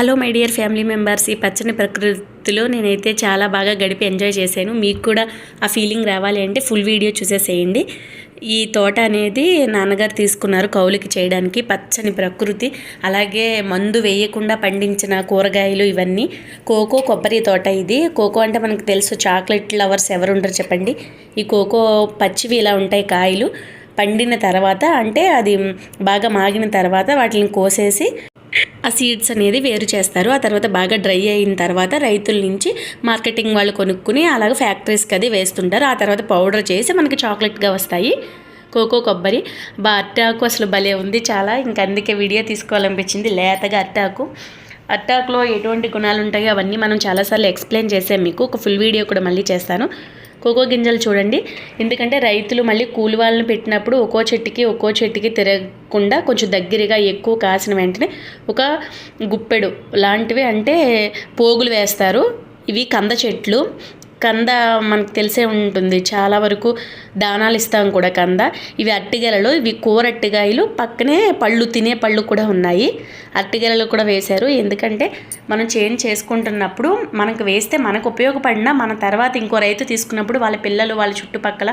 Hello my dear family members ఈ పచ్చని ప్రకృతిలో నేనైతే చాలా బాగా గడిపి ఎంజాయ్ చేశాను. మీకు కూడా ఆ ఫీలింగ్ రావాలి అంటే ఫుల్ వీడియో చూసేసేయండి. ఈ తోట అనేది నాన్నగారు తీసుకున్నారు కౌలుకి చేయడానికి పచ్చని ప్రకృతి. అలాగే మందు వేయకుండా పండించిన కూరగాయలు ఇవన్నీ. కోకో కొబ్బరి తోట ఇది. కోకో అంటే మనకు తెలుసు చాక్లెట్ లవర్స్ ఎవరు ఉండరు చెప్పండి. ఈ కోకో పచ్చివి ఇలా ఉంటాయి కాయలు. పండిన తర్వాత అంటే అది బాగా మాగిన తర్వాత వాటిని కోసేసి ఆ సీడ్స్ అనేది వేరు చేస్తారు. ఆ తర్వాత బాగా డ్రై అయిన తర్వాత రైతుల నుంచి మార్కెటింగ్ వాళ్ళు కొనుక్కుని అలాగే ఫ్యాక్టరీస్కి అది వేస్తుంటారు. ఆ తర్వాత పౌడర్ చేసి మనకి చాక్లెట్గా వస్తాయి. కోకో కొబ్బరి. బా అట్టాకు అసలు భలే ఉంది చాలా. ఇంకా అందుకే వీడియో తీసుకోవాలనిపించింది. లేతగా అట్టాకు. అట్టాకులో ఎటువంటి గుణాలు ఉంటాయో అవన్నీ మనం చాలాసార్లు ఎక్స్ప్లెయిన్ చేసాం మీకు. ఒక ఫుల్ వీడియో కూడా మళ్ళీ చేస్తాను. కోకో గింజలు చూడండి. ఎందుకంటే రైతులు మళ్ళీ కూలి వాళ్ళని పెట్టినప్పుడు ఒక్కో చెట్టుకి ఒక్కో చెట్టుకి తిరగకుండా కొంచెం దగ్గరగా ఎక్కువ కాసిన వెంటనే ఒక గుప్పెడు లాంటివి అంటే పోగులు వేస్తారు. ఇవి కంద చెట్లు. కంద మనకు తెలిసే ఉంటుంది. చాలా వరకు దానాలు ఇస్తాం కూడా కంద. ఇవి అట్టిగెలలు ఇవి కూర అట్టిగాయలు పక్కనే పళ్ళు తినే పళ్ళు కూడా ఉన్నాయి. అట్టిగెలలు కూడా వేశారు. ఎందుకంటే మనం చేంజ్ చేసుకుంటున్నప్పుడు మనకు వేస్తే మనకు ఉపయోగపడినా మన తర్వాత ఇంకో రైతు తీసుకున్నప్పుడు వాళ్ళ పిల్లలు వాళ్ళ చుట్టుపక్కల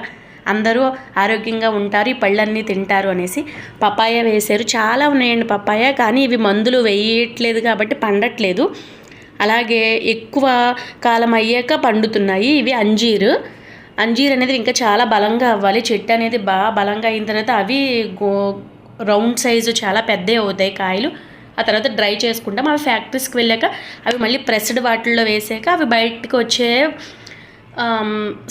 అందరూ ఆరోగ్యంగా ఉంటారు ఈ పళ్ళన్నీ తింటారు అనేసి పపాయ వేశారు. చాలా ఉన్నాయండి పపాయ కానీ ఇవి మందులు వేయట్లేదు కాబట్టి పండట్లేదు. అలాగే ఎక్కువ కాలం అయ్యాక పండుతున్నాయి. ఇవి అంజీరు. అంజీర్ అనేది ఇంకా చాలా బలంగా అవ్వాలి. చెట్టు అనేది బాగా బలంగా అయిన తర్వాత అవి గో రౌండ్ సైజు చాలా పెద్దవి అవుతాయి కాయలు. ఆ తర్వాత డ్రై చేసుకుంటాం. అవి ఫ్యాక్టరీస్కి వెళ్ళాక అవి మళ్ళీ ప్రెస్డ్ వాటిల్లో వేసాక అవి బయటకు వచ్చే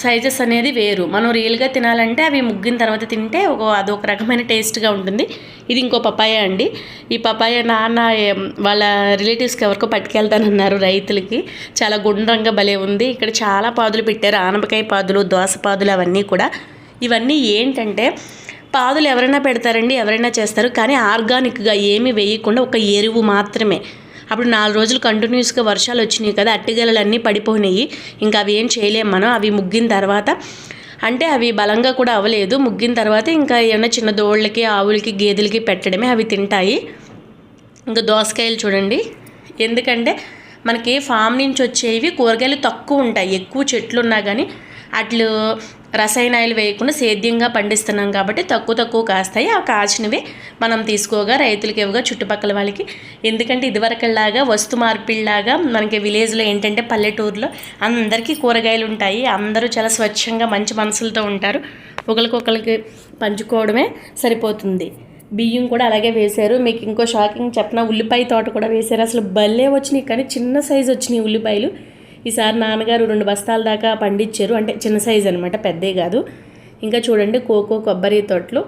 సైజెస్ అనేది వేరు. మనం రియల్గా తినాలంటే అవి ముగ్గిన తర్వాత తింటే ఒక అదొక రకమైన టేస్ట్గా ఉంటుంది. ఇది ఇంకో పపాయ అండి. ఈ పపాయ నాన్న వాళ్ళ రిలేటివ్స్కి ఎవరికో పట్టుకెళ్తానన్నారు రైతులకి. చాలా గుండ్రంగా భలే ఉంది. ఇక్కడ చాలా పాదులు పెట్టారు. ఆనపకాయ పాదులు దోస పాదులు అవన్నీ కూడా. ఇవన్నీ ఏంటంటే పాదులు ఎవరైనా పెడతారండి ఎవరైనా చేస్తారు. కానీ ఆర్గానిక్గా ఏమీ వేయకుండా ఒక ఎరువు మాత్రమే. అప్పుడు నాలుగు రోజులు కంటిన్యూస్గా వర్షాలు వచ్చినాయి కదా అట్టిగలలన్నీ పడిపోయినాయి. ఇంకా అవి ఏం చేయలేము మనం అవి ముగ్గిన తర్వాత. అంటే అవి బలంగా కూడా అవ్వలేదు. ముగ్గిన తర్వాత ఇంకా ఏమైనా చిన్న దోళ్ళకి ఆవులకి గేదెలకి పెట్టడమే అవి తింటాయి. ఇంకా దోసకాయలు చూడండి. ఎందుకంటే మనకి ఫామ్ నుంచి వచ్చేవి కూరగాయలు తక్కువ ఉంటాయి. ఎక్కువ చెట్లు ఉన్నా కానీ అట్లు రసాయనాలు వేయకుండా సేద్యంగా పండిస్తున్నాం కాబట్టి తక్కువ తక్కువ కాస్తాయి. ఆ కాచినవి మనం తీసుకోగా రైతులకి ఇవ్వగా చుట్టుపక్కల వాళ్ళకి. ఎందుకంటే ఇదివరకల్లాగా వస్తు మార్పిడిలాగా మనకి విలేజ్లో ఏంటంటే పల్లెటూరులో అందరికీ కూరగాయలు ఉంటాయి. అందరూ చాలా స్వచ్ఛంగా మంచి మనసులతో ఉంటారు. ఒకరికొకరికి పంచుకోవడమే సరిపోతుంది. బియ్యం కూడా అలాగే వేశారు. మీకు ఇంకో షాకింగ్ చెప్పిన ఉల్లిపాయ తోట కూడా వేశారు. అసలు భలే వచ్చినాయి. కానీ చిన్న సైజు వచ్చినాయి ఉల్లిపాయలు. ఈసారి నాన్నగారు రెండు బస్తాల దాకా పండించారు అంటే చిన్న సైజు అనమాట పెద్దే కాదు. ఇంకా చూడండి కోకో కొబ్బరి తోటలు.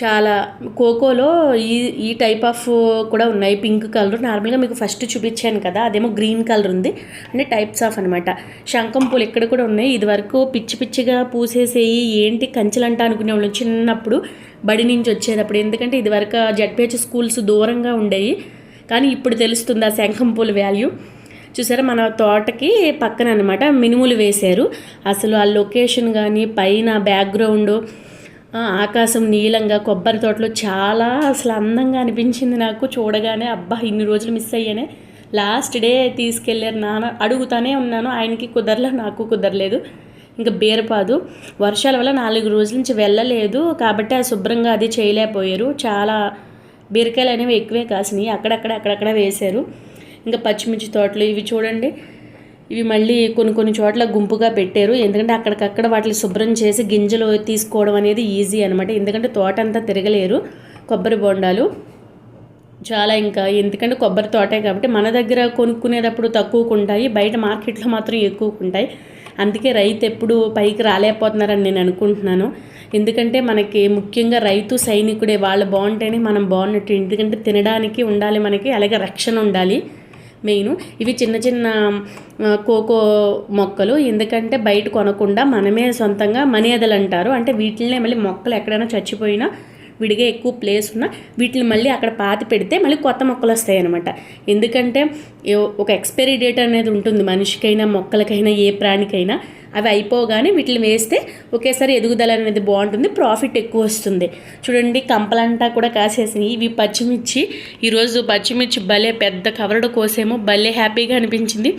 చాలా కోకోలో ఈ ఈ టైప్ ఆఫ్ కూడా ఉన్నాయి. Pink colour. నార్మల్గా మీకు ఫస్ట్ చూపించాను కదా అదేమో గ్రీన్ కలర్ ఉంది. అంటే టైప్స్ ఆఫ్ అనమాట శంఖం పూలు ఇక్కడ కూడా ఉన్నాయి. ఇదివరకు పిచ్చి పిచ్చిగా పూసేసేయి ఏంటి కంచెలంట అనుకునే వాళ్ళు చిన్నప్పుడు బడి నుంచి వచ్చేటప్పుడు. ఎందుకంటే ఇదివరకు జడ్పిహెచ్ స్కూల్స్ దూరంగా ఉండేవి కానీ ఇప్పుడు తెలుస్తుంది ఆ శంఖం పూల వాల్యూ. చూసారా మన తోటకి పక్కన అనమాట మినుములు వేశారు. అసలు ఆ లొకేషన్ కానీ పైన బ్యాక్గ్రౌండ్ ఆకాశం నీలంగా కొబ్బరి తోటలో చాలా అసలు అందంగా అనిపించింది నాకు చూడగానే. అబ్బా ఇన్ని రోజులు మిస్ అయ్యానే. లాస్ట్ డే తీసుకెళ్ళారు నాన్న. అడుగుతానే ఉన్నాను. ఆయనకి కుదరలే నాకు కుదరలేదు. ఇంకా బీరపాదు. వర్షాల వల్ల నాలుగు రోజుల నుంచి వెళ్ళలేదు. కాబట్టి ఆ శుభ్రంగా అది చేయలేకపోయారు. చాలా బీరకాయలు అనేవి ఎక్కువే కాసినాయి. అక్కడక్కడ అక్కడక్కడ వేశారు. ఇంకా పచ్చిమిర్చి తోటలు ఇవి చూడండి. ఇవి మళ్ళీ కొన్ని కొన్ని చోట్ల గుంపుగా పెట్టారు. ఎందుకంటే అక్కడికక్కడ వాటిని శుభ్రం చేసి గింజలు తీసుకోవడం అనేది ఈజీ అనమాట ఎందుకంటే తోట అంతా తిరగలేరు. కొబ్బరి బొండాలు చాలా ఇంకా. ఎందుకంటే కొబ్బరి తోటే కాబట్టి మన దగ్గర కొనుక్కునేటప్పుడు తక్కువకు ఉంటాయి. బయట మార్కెట్లో మాత్రం ఎక్కువకు ఉంటాయి. అందుకే రైతు ఎప్పుడు పైకి రాలేకపోతున్నారని నేను అనుకుంటున్నాను. ఎందుకంటే మనకి ముఖ్యంగా రైతు సైనికుడే. వాళ్ళు బాగుంటేనే మనం బాగున్నట్టు. ఎందుకంటే తినడానికి ఉండాలి మనకి అలాగే రక్షణ ఉండాలి. మెయిన్. ఇవి చిన్న చిన్న కోకో మొక్కలు. ఎందుకంటే బయట కొనకుండా మనమే సొంతంగా మనేదలు అంటారు అంటే వీటిల్నే మళ్ళీ మొక్కలు ఎక్కడైనా చచ్చిపోయినా విడిగా ఎక్కువ ప్లేస్ ఉన్న వీటిని మళ్ళీ అక్కడ పాతి పెడితే మళ్ళీ కొత్త మొక్కలు వస్తాయి అనమాట ఎందుకంటే ఒక ఎక్స్పైరీ డేట్ అనేది ఉంటుంది మనిషికైనా మొక్కలకైనా ఏ ప్రాణికైనా. అవి అయిపోగానే వీటిని వేస్తే ఒకేసారి ఎదుగుదల అనేది బాగుంటుంది ప్రాఫిట్ ఎక్కువ వస్తుంది. చూడండి కంపలంటా కూడా కాసేసినాయి. ఇవి పచ్చిమిర్చి. ఈరోజు పచ్చిమిర్చి భలే పెద్ద కవరడు కోసేమో. భలే హ్యాపీగా అనిపించింది.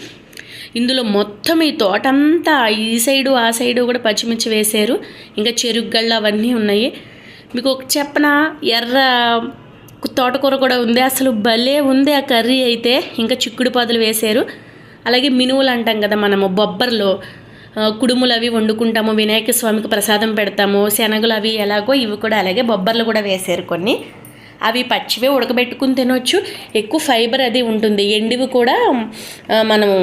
ఇందులో మొత్తం ఈ తోటంతా ఈ సైడు ఆ సైడు కూడా పచ్చిమిర్చి వేశారు. ఇంకా చెరుగ్గళ్ళు అవన్నీ ఉన్నాయి. మీకు ఒక చెప్పన? ఎర్ర తోటకూర కూడా ఉంది. అసలు భలే ఉంది ఆ కర్రీ అయితే. ఇంకా చిక్కుడు పాదులు వేశారు. అలాగే మినువులు అంటాం కదా మనము బొబ్బర్లో. కుడుములు అవి వండుకుంటాము వినాయక స్వామికి ప్రసాదం పెడతాము శనగలు అవి ఎలాగో ఇవి కూడా అలాగే బొబ్బర్లు కూడా వేశారు కొన్ని. అవి పచ్చివే ఉడకబెట్టుకుని తినొచ్చు. ఎక్కువ ఫైబర్ అది ఉంటుంది. ఎండివి కూడా మనము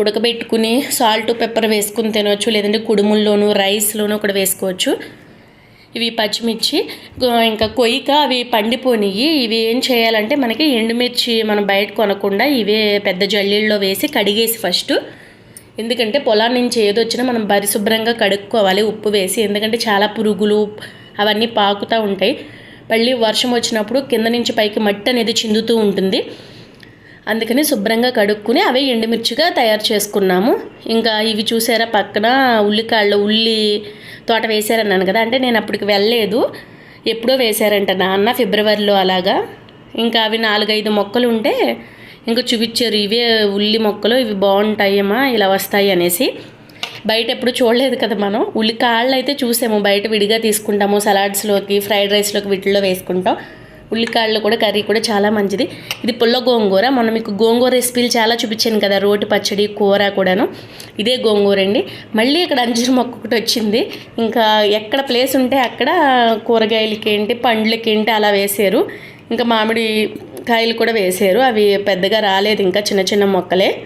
ఉడకబెట్టుకుని సాల్ట్ పెప్పర్ వేసుకుని తినవచ్చు లేదంటే కుడుముల్లోనూ రైస్లోనూ కూడా వేసుకోవచ్చు. ఇవి పచ్చిమిర్చి ఇంకా కొయ్యక అవి పండిపోనివి ఇవి ఏం చేయాలంటే మనకి ఎండుమిర్చి మనం బయట కొనకుండా ఇవే పెద్ద జల్లీల్లో వేసి కడిగేసి ఫస్ట్. ఎందుకంటే పొలం నుంచి ఏదొచ్చినా మనం పరిశుభ్రంగా కడుక్కోవాలి ఉప్పు వేసి. ఎందుకంటే చాలా పురుగులు అవన్నీ పాకుతూ ఉంటాయి. మళ్ళీ వర్షం వచ్చినప్పుడు కింద నుంచి పైకి మట్టి అనేది చిందుతూ ఉంటుంది. అందుకని శుభ్రంగా కడుక్కుని అవే ఎండుమిర్చిగా తయారు చేసుకున్నాము. ఇంకా ఇవి చూసారా పక్కన ఉల్లికాళ్ళు ఉల్లి తోట వేశారన్నాను కదా అంటే నేను అప్పటికి వెళ్ళలేదు. ఎప్పుడో వేశారంట నాన్న ఫిబ్రవరిలో అలాగా. ఇంకా అవి నాలుగైదు మొక్కలు ఉంటే ఇంకా చూపించారు ఇవే ఉల్లి మొక్కలు ఇవి బాగుంటాయేమా ఇలా వస్తాయి అనేసి. బయట ఎప్పుడు చూడలేదు కదా మనం. ఉల్లికాళ్ళు అయితే చూసాము బయట విడిగా తీసుకుంటాము సలాడ్స్లోకి ఫ్రైడ్ రైస్లోకి వీటిల్లో వేసుకుంటాం. ఉల్లికాళ్ళు కూడా కర్రీ కూడా చాలా మంచిది. ఇది పుల్ల గోంగూర. మొన్న మీకు గోంగూర రెసిపీలు చాలా చూపించాను కదా రోటి పచ్చడి కూర కూడాను. ఇదే గోంగూర అండి. మళ్ళీ ఇక్కడ అంజూరు మొక్క ఒకటి వచ్చింది. ఇంకా ఎక్కడ ప్లేస్ ఉంటే అక్కడ కూరగాయలకి ఏంటి పండ్లకి ఏంటి అలా వేసారు. ఇంకా మామిడి కాయలు కూడా వేసారు. అవి పెద్దగా రాలేదు ఇంకా చిన్న చిన్న మొక్కలే.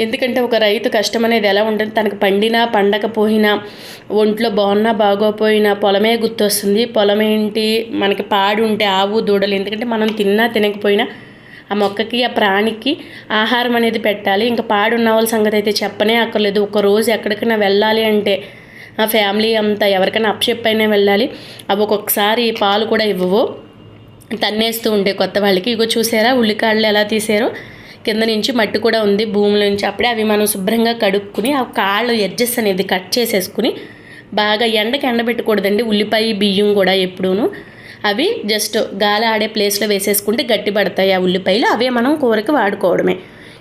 ఎందుకంటే ఒక రైతు కష్టం అనేది ఎలా ఉంటుంది? తనకు పండినా పండకపోయినా ఒంట్లో బాగున్నా బాగోపోయినా పొలమే గుర్తొస్తుంది. పొలం ఏంటి? మనకి పాడు ఉంటే ఆవు దూడలు. ఎందుకంటే మనం తిన్నా తినకపోయినా ఆ మొక్కకి ఆ ప్రాణికి ఆహారం అనేది పెట్టాలి. ఇంకా పాడున్న వాళ్ళ సంగతి అయితే చెప్పనే అక్కర్లేదు. ఒక రోజు ఎక్కడికైనా వెళ్ళాలి అంటే ఆ ఫ్యామిలీ అంతా ఎవరికైనా అప్షెప్పైనా వెళ్ళాలి. అవి ఒక్కొక్కసారి పాలు కూడా ఇవ్వవు. తన్నేస్తూ ఉంటే కొత్త వాళ్ళకి. ఇగో చూసారా? ఉల్లికాళ్ళు ఎలా తీసారో? కింద నుంచి మట్టి కూడా ఉంది భూమిలో నుంచి. అప్పుడే అవి మనం శుభ్రంగా కడుక్కుని ఆ కాళ్ళు ఎడ్జెస్ అనేది కట్ చేసేసుకుని బాగా ఎండకి ఎండబెట్టకూడదండి. ఉల్లిపాయ బియ్యం కూడా ఎప్పుడూను. అవి జస్ట్ గాలి ఆడే ప్లేస్లో వేసేసుకుంటే గట్టి పడతాయి ఆ ఉల్లిపాయలు. అవే మనం కూరకి వాడుకోవడమే.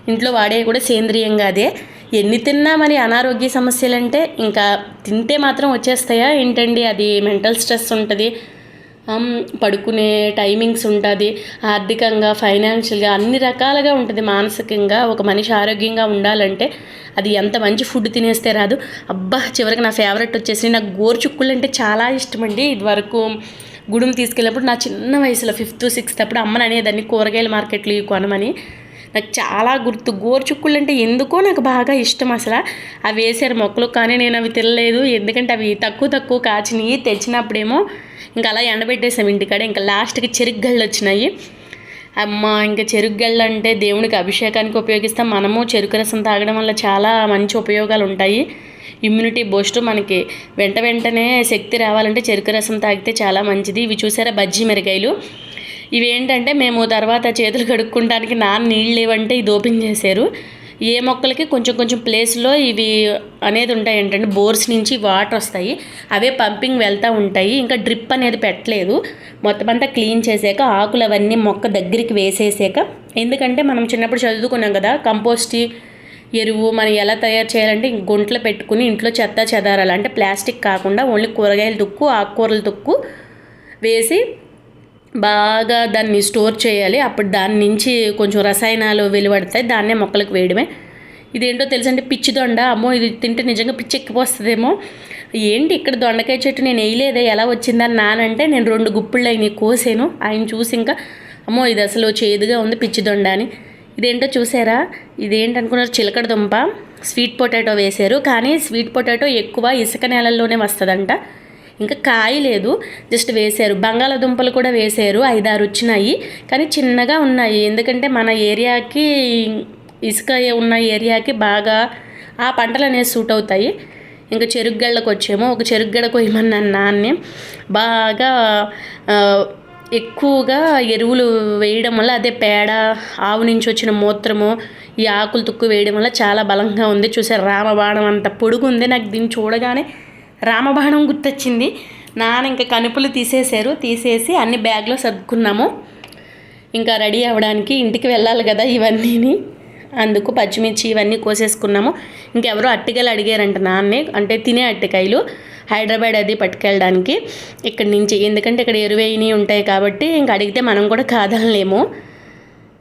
ఇంట్లో వాడే కూడా సేంద్రియంగా అదే. ఎన్ని తిన్నా మరి అనారోగ్య సమస్యలు అంటే ఇంకా తింటే మాత్రం వచ్చేస్తాయా ఏంటండి? అది మెంటల్ స్ట్రెస్ ఉంటుంది. పడుకునే టైమింగ్స్ ఉంటుంది ఆర్థికంగా ఫైనాన్షియల్గా అన్ని రకాలుగా ఉంటుంది. మానసికంగా ఒక మనిషి ఆరోగ్యంగా ఉండాలంటే అది ఎంత మంచి ఫుడ్ తినేస్తే రాదు. అబ్బా చివరికి నా ఫేవరెట్ వచ్చేసి నాకు గోరుచుక్కులు అంటే చాలా ఇష్టం అండి ఇదివరకు గుడుము తీసుకెళ్ళినప్పుడు నా చిన్న వయసులో ఫిఫ్త్ సిక్స్త్ అప్పుడు అమ్మని అనేదాన్ని కూరగాయల మార్కెట్లు కొనమని. నాకు చాలా గుర్తు. గోరుచుక్కులు అంటే ఎందుకో నాకు బాగా ఇష్టం అసలు. అవి వేసారు మొక్కలు కానీ నేను అవి తినలేదు. ఎందుకంటే అవి తక్కువ తక్కువ కాచినాయి. తెచ్చినప్పుడేమో ఇంకా అలా ఎండబెట్టేసాం ఇంటికాడ. ఇంకా లాస్ట్కి చెరుగ్గళ్ళు వచ్చినాయి. అమ్మ ఇంకా చెరుగ్గళ్ళు అంటే దేవునికి అభిషేకానికి ఉపయోగిస్తాం. మనము చెరుకు రసం తాగడం వల్ల చాలా మంచి ఉపయోగాలు ఉంటాయి. ఇమ్యూనిటీ బూస్ట్ మనకి వెంట వెంటనే శక్తి రావాలంటే చెరుకు రసం తాగితే చాలా మంచిది. ఇవి చూసారా బజ్జీ మిరకాయలు ఇవి ఏంటంటే మేము తర్వాత చేతులు కడుక్కుంటానికి నాన్న నీళ్ళు లేవంటే ఇది ఓపెన్ చేశారు. ఏ మొక్కలకి కొంచెం కొంచెం ప్లేస్లో ఇవి అనేది ఉంటాయి ఏంటంటే బోర్స్ నుంచి వాటర్ వస్తాయి. అవే పంపింగ్ వెళ్తూ ఉంటాయి. ఇంకా డ్రిప్ అనేది పెట్టలేదు. మొత్తం అంతా క్లీన్ చేసాక ఆకులు అవన్నీ మొక్క దగ్గరికి వేసేసాక ఎందుకంటే మనం చిన్నప్పుడు చదువుకున్నాం కదా కంపోస్ట్ ఎరువు మనం ఎలా తయారు చేయాలంటే గుంట్లో పెట్టుకుని ఇంట్లో చెత్త చెదారాలు అంటే ప్లాస్టిక్ కాకుండా ఓన్లీ కూరగాయల తుక్కు ఆకుకూరల తుక్కు వేసి బాగా దాన్ని స్టోర్ చేయాలి. అప్పుడు దాని నుంచి కొంచెం రసాయనాలు వెలువడతాయి. దాన్నే మొక్కలకు వేయడమే. ఇదేంటో తెలుసంటే పిచ్చి దొండ. అమ్మో ఇది తింటే నిజంగా పిచ్చి ఎక్కిపోస్తుందేమో. ఏంటి ఇక్కడ దొండకాయ చెట్టు నేను వేయలేదే? ఎలా వచ్చిందని నానంటే నేను రెండు గుప్పుళ్ళు అయినాయి కోసాను. ఆయన చూసి ఇంకా అమ్మో ఇది అసలు చేదుగా ఉంది పిచ్చి దొండ అని. ఇదేంటో చూసారా? ఇదేంటనుకున్నారు? చిలకడ దుంప. స్వీట్ పొటాటో వేశారు. కానీ స్వీట్ పొటాటో ఎక్కువ ఇసుక నేలల్లోనే వస్తుందంట. ఇంకా కాయ లేదు. జస్ట్ వేశారు. బంగాళాదుంపలు కూడా వేశారు. ఐదారు వచ్చినాయి. కానీ చిన్నగా ఉన్నాయి. ఎందుకంటే మన ఏరియాకి ఇసుక ఉన్న ఏరియాకి బాగా ఆ పంటలు అనేవి సూట్ అవుతాయి. ఇంకా చెరుగ్గళ్ళకు వచ్చేమో. ఒక చెరుగ్గడ కొయ్యమన్నాను నాన్నే బాగా ఎక్కువగా ఎరువులు వేయడం వల్ల అదే పేడ ఆవు నుంచి వచ్చిన మూత్రము ఈ ఆకులు తుక్కు వేయడం వల్ల చాలా బలంగా ఉంది. చూసారు? రామబాణం అంత పొడుగు ఉంది నాకు దీన్ని చూడగానే రామబాణం గుర్తొచ్చింది. నాన్న ఇంకా కనుపులు తీసేశారు. తీసేసి అన్ని బ్యాగ్లో సర్దుకున్నాము. ఇంకా రెడీ అవ్వడానికి ఇంటికి వెళ్ళాలి కదా ఇవన్నీని. అందుకు పచ్చిమిర్చి ఇవన్నీ కోసేసుకున్నాము. ఇంకెవరో అట్టికాయలు అడిగారంట నాన్నే. అంటే తినే అట్టికాయలు. హైదరాబాద్ అది పట్టుకెళ్ళడానికి ఇక్కడి నుంచి. ఎందుకంటే ఇక్కడ ఎరువేయిని ఉంటాయి కాబట్టి ఇంకా అడిగితే మనం కూడా కాదనలేము.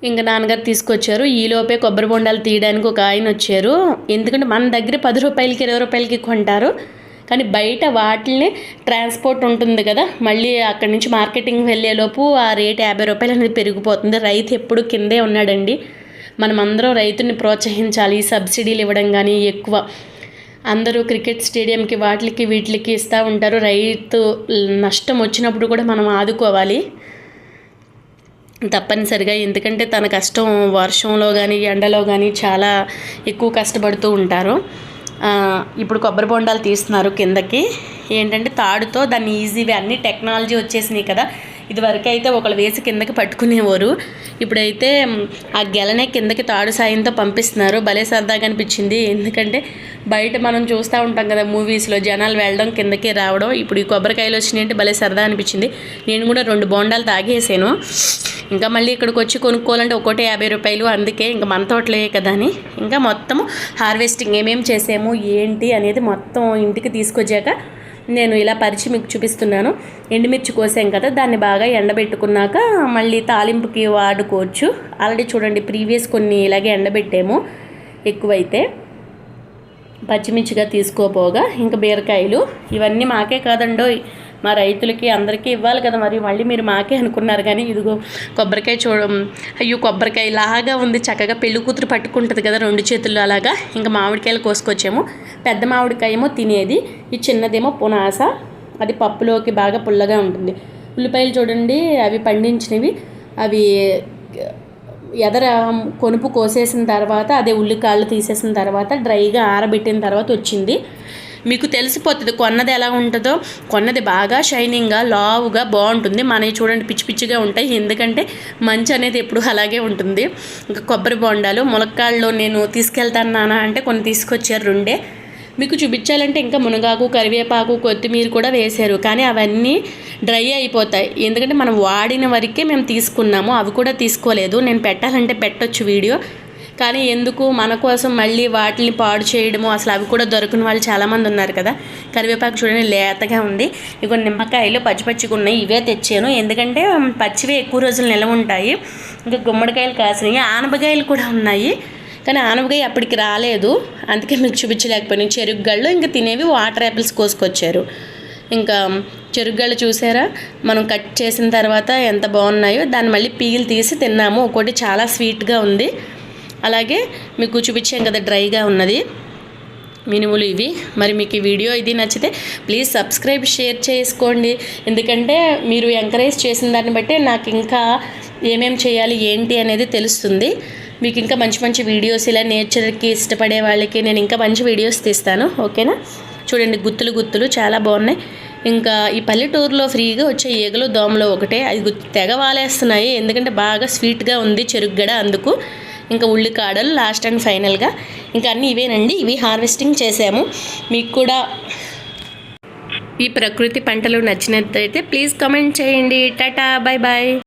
ఇంకా నాన్నగారు తీసుకొచ్చారు. ఈలోపే కొబ్బరి బొండాలు తీయడానికి ఒక ఆయన వచ్చారు. ఎందుకంటే మన దగ్గర పది రూపాయలకి ఇరవై రూపాయలకి కొంటారు. కానీ బయట వాటిని ట్రాన్స్పోర్ట్ ఉంటుంది కదా. మళ్ళీ అక్కడి నుంచి మార్కెటింగ్ వెళ్ళేలోపు ఆ రేట్ యాభై రూపాయలు అనేది పెరిగిపోతుంది. రైతు ఎప్పుడు కిందే ఉన్నాడండి. మనం రైతుని ప్రోత్సహించాలి. సబ్సిడీలు ఇవ్వడం కానీ ఎక్కువ. అందరూ క్రికెట్ స్టేడియంకి వాటికి వీటికి ఇస్తూ ఉంటారు. రైతు నష్టం వచ్చినప్పుడు కూడా మనం ఆదుకోవాలి. తప్పనిసరిగా ఎందుకంటే తన కష్టం వర్షంలో కానీ ఎండలో కానీ చాలా ఎక్కువ కష్టపడుతూ ఉంటారు. ఇప్పుడు కొబ్బరి బొండాలు తీస్తున్నారు కిందకి. ఏంటంటే తాడుతో దాన్ని ఈజీగా అన్ని టెక్నాలజీ వచ్చేసినాయి కదా. ఇదివరకు అయితే ఒకళ్ళు వేసి కిందకి పట్టుకునేవారు. ఇప్పుడైతే ఆ గెలనే కిందకి తాడు సాయంతో పంపిస్తున్నారు. భలే సరదాగా అనిపించింది. ఎందుకంటే బయట మనం చూస్తూ ఉంటాం కదా మూవీస్లో జనాలు వెళ్ళడం కిందకి రావడం. ఇప్పుడు ఈ కొబ్బరికాయలు వచ్చినాయంటే భలే సరదా అనిపించింది. నేను కూడా రెండు బోండాలు తాగేసాను. ఇంకా మళ్ళీ ఇక్కడికి వచ్చి కొనుక్కోవాలంటే ఒకటే యాభై రూపాయలు. అందుకే ఇంకా మన తోటలే కదా అని. ఇంకా మొత్తం హార్వెస్టింగ్ ఏమేమి చేసాము ఏంటి అనేది మొత్తం ఇంటికి తీసుకొచ్చాక నేను ఇలా పరిచి మీకు చూపిస్తున్నాను. ఎండుమిర్చి కోసాం కదా దాన్ని బాగా ఎండబెట్టుకున్నాక మళ్ళీ తాలింపుకి వాడుకోవచ్చు. ఆల్రెడీ చూడండి ప్రీవియస్ కొన్ని ఇలాగే ఎండబెట్టాము ఎక్కువైతే. పచ్చిమిర్చిగా తీసుకోపోగా ఇంకా బీరకాయలు ఇవన్నీ మాకే కాదండోయ్. మా రైతులకి అందరికీ ఇవ్వాలి కదా మరి. మళ్ళీ మీరు మాకే అనుకున్నారు కానీ ఇదిగో కొబ్బరికాయ చూడ. అయ్యో కొబ్బరికాయ లాగా ఉంది. చక్కగా పెళ్ళి కూతురు పట్టుకుంటుంది కదా రెండు చేతుల్లో అలాగా. ఇంకా మామిడికాయలు కోసుకొచ్చాము. పెద్ద మామిడికాయ ఏమో తినేది. ఈ చిన్నదేమో పునాస. అది పప్పులోకి బాగా పుల్లగా ఉంటుంది. ఉల్లిపాయలు చూడండి అవి పండించినవి. అవి ఎదర కొనుపు కోసేసిన తర్వాత అదే ఉల్లికాళ్ళు తీసేసిన తర్వాత డ్రైగా ఆరబెట్టిన తర్వాత వచ్చింది. మీకు తెలిసిపోతుంది కొన్నది ఎలా ఉంటుందో. కొన్నది బాగా షైనింగ్గా లావుగా బాగుంటుంది. మనవి చూడండి పిచ్చి పిచ్చిగా ఉంటాయి. ఎందుకంటే మంచి అనేది ఎప్పుడు అలాగే ఉంటుంది. ఇంకా కొబ్బరి బొండాలు ములక్కాళ్ళు నేను తీసుకెళ్తాను నానా అంటే కొన్ని తీసుకొచ్చారు రెండే. మీకు చూపించాలంటే ఇంకా మునగాకు కరివేపాకు కొత్తిమీర కూడా వేశారు. కానీ అవన్నీ డ్రై అయిపోతాయి. ఎందుకంటే మనం వాడిన వరకే మేము తీసుకున్నాము. అవి కూడా తీసుకోలేదు. నేను పెట్టాలంటే పెట్టొచ్చు వీడియో. కానీ ఎందుకు? మన కోసం మళ్ళీ వాటిని పాడు చేయడము అసలు అవి కూడా దొరకని వాళ్ళు చాలామంది ఉన్నారు కదా. కరివేపాకు చూడండి లేతగా ఉంది. ఇక నిమ్మకాయలు పచ్చి పచ్చిగా ఉన్నాయి. ఇవే తెచ్చాను. ఎందుకంటే పచ్చివే ఎక్కువ రోజులు నిలవ ఉంటాయి. ఇంకా గుమ్మడికాయలు కాసినాయి. ఆనపకాయలు కూడా ఉన్నాయి. కానీ ఆనపకాయ అప్పటికి రాలేదు. అందుకే మీకు చూపించలేకపోయినాయి చెరుగ్గళ్ళు ఇంకా తినేవి వాటర్ యాపిల్స్ కోసుకొచ్చారు. ఇంకా చెరుగ్గళ్ళు చూసారా? మనం కట్ చేసిన తర్వాత ఎంత బాగున్నాయో దాన్ని మళ్ళీ పీల్ తీసి తిన్నాము. ఒకటి చాలా స్వీట్గా ఉంది. అలాగే మీకు చూపించాం కదా డ్రైగా ఉన్నది. మినుములు ఇవి. మరి మీకు ఈ వీడియో ఇది నచ్చితే ప్లీజ్ సబ్స్క్రైబ్ షేర్ చేసుకోండి. ఎందుకంటే మీరు ఎంకరేజ్ చేసిన దాన్ని బట్టి నాకు ఇంకా ఏమేమి చేయాలి ఏంటి అనేది తెలుస్తుంది. మీకు ఇంకా మంచి మంచి వీడియోస్ ఇలా నేచర్కి ఇష్టపడే వాళ్ళకి నేను ఇంకా మంచి వీడియోస్ తీస్తాను ఓకేనా చూడండి గుత్తులు గుత్తులు చాలా బాగున్నాయి. ఇంకా ఈ పల్లెటూరులో ఫ్రీగా వచ్చే ఈగలు దోమలు ఒకటే. అది తెగ వాలేస్తున్నాయి. ఎందుకంటే బాగా స్వీట్గా ఉంది చెరుగ్గడ అందుకు. ఇంకా ఉల్లికాడలు లాస్ట్ అండ్ ఫైనల్గా ఇంకా అన్నీ ఇవేనండి. ఇవి హార్వెస్టింగ్ చేసాము. మీకు కూడా ఈ ప్రకృతి పంటలు నచ్చినట్లయితే ప్లీజ్ కామెంట్ చేయండి. Tata bye bye